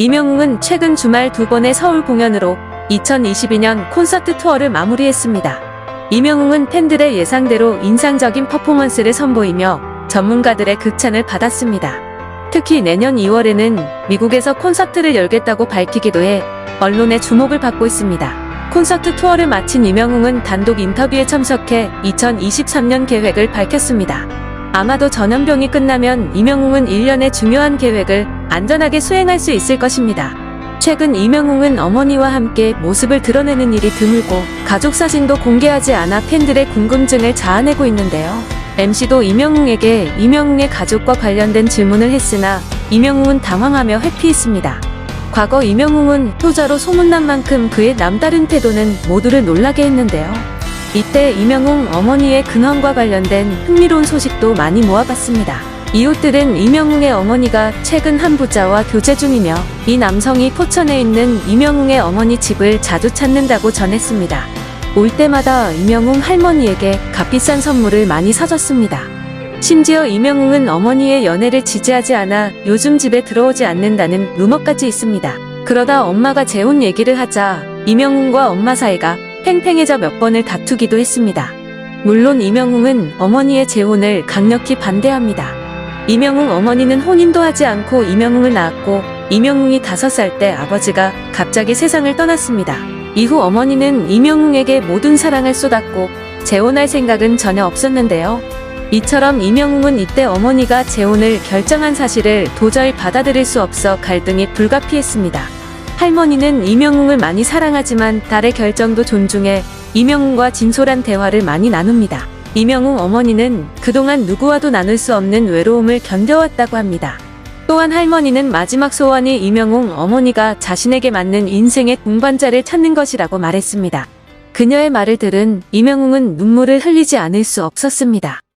이명웅은 최근 주말 두 번의 서울 공연으로 2022년 콘서트 투어를 마무리했습니다. 이명웅은 팬들의 예상대로 인상적인 퍼포먼스를 선보이며 전문가들의 극찬을 받았습니다. 특히 내년 2월에는 미국에서 콘서트를 열겠다고 밝히기도 해 언론의 주목을 받고 있습니다. 콘서트 투어를 마친 이명웅은 단독 인터뷰에 참석해 2023년 계획을 밝혔습니다. 아마도 전염병이 끝나면 이명웅은 1년의 중요한 계획을 안전하게 수행할 수 있을 것입니다. 최근 이명웅은 어머니와 함께 모습을 드러내는 일이 드물고 가족 사진도 공개하지 않아 팬들의 궁금증을 자아내고 있는데요. MC도 이명웅에게 이명웅의 가족과 관련된 질문을 했으나 이명웅은 당황하며 회피했습니다. 과거 이명웅은 효자로 소문난 만큼 그의 남다른 태도는 모두를 놀라게 했는데요. 이때 이명웅 어머니의 근황과 관련된 흥미로운 소식도 많이 모아봤습니다. 이웃들은 이명웅의 어머니가 최근 한 부자와 교제 중이며 이 남성이 포천에 있는 이명웅의 어머니 집을 자주 찾는다고 전했습니다. 올 때마다 이명웅 할머니에게 값비싼 선물을 많이 사줬습니다. 심지어 이명웅은 어머니의 연애를 지지하지 않아 요즘 집에 들어오지 않는다는 루머까지 있습니다. 그러다 엄마가 재혼 얘기를 하자 이명웅과 엄마 사이가 팽팽해져 몇 번을 다투기도 했습니다. 물론 이명웅은 어머니의 재혼을 강력히 반대합니다. 이명웅 어머니는 혼인도 하지 않고 이명웅을 낳았고 이명웅이 다섯 살때 아버지가 갑자기 세상을 떠났습니다. 이후 어머니는 이명웅에게 모든 사랑을 쏟았고 재혼할 생각은 전혀 없었는데요. 이처럼 이명웅은 이때 어머니가 재혼을 결정한 사실을 도저히 받아들일 수 없어 갈등이 불가피했습니다. 할머니는 이명웅을 많이 사랑하지만 딸의 결정도 존중해 이명웅과 진솔한 대화를 많이 나눕니다. 이명웅 어머니는 그동안 누구와도 나눌 수 없는 외로움을 견뎌왔다고 합니다. 또한 할머니는 마지막 소원이 이명웅 어머니가 자신에게 맞는 인생의 동반자를 찾는 것이라고 말했습니다. 그녀의 말을 들은 이명웅은 눈물을 흘리지 않을 수 없었습니다.